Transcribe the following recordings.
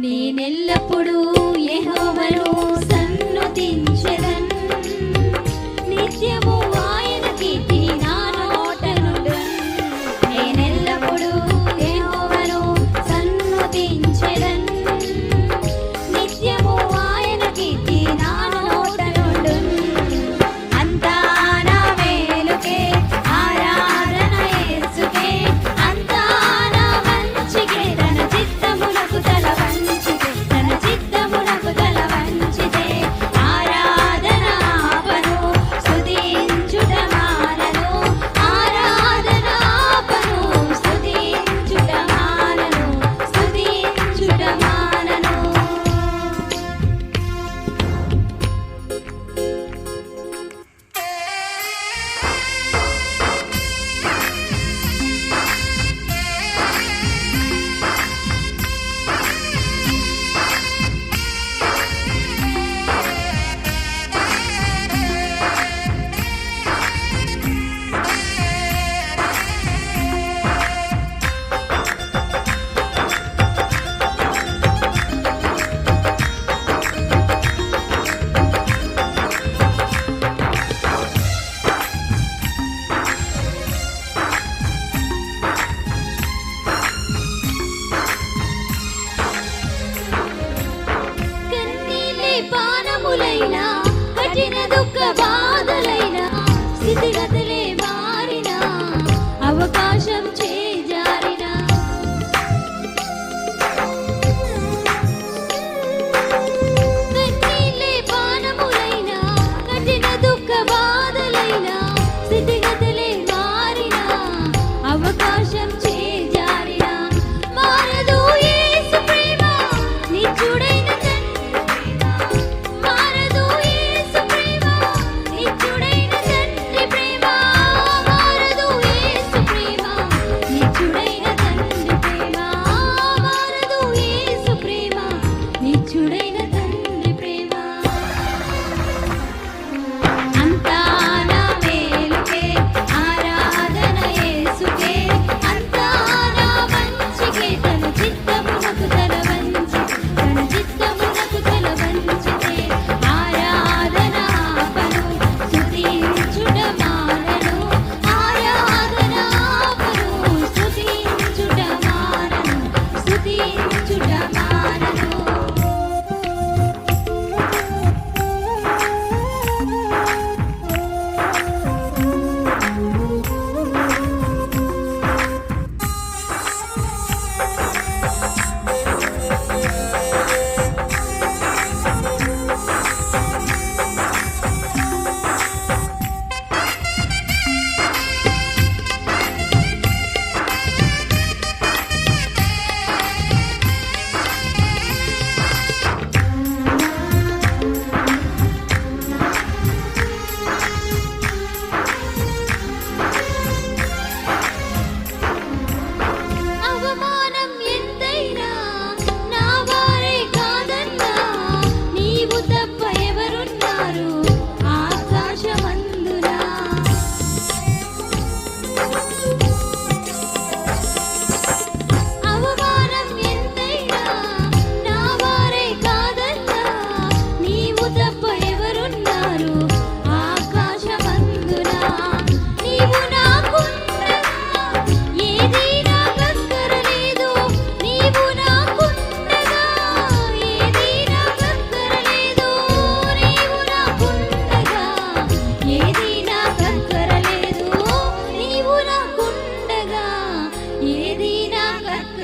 నేనెల్లప్పుడూ ఎహోవను పానములైన కఠిన దుఃఖ బాధలైన స్థితిగతులే మారిన అవకాశం చేయ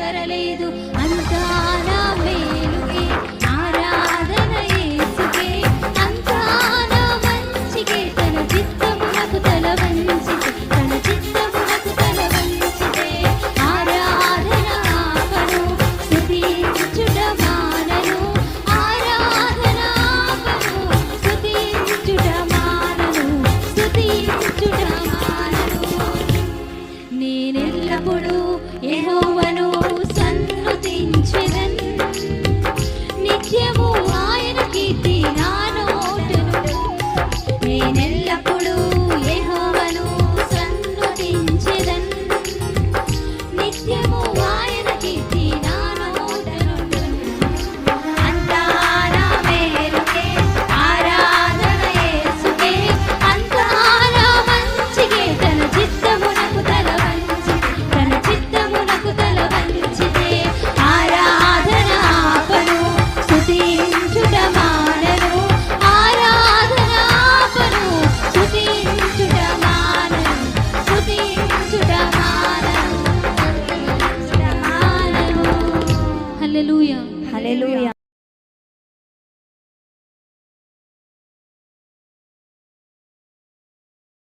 జరగలేదు అంతా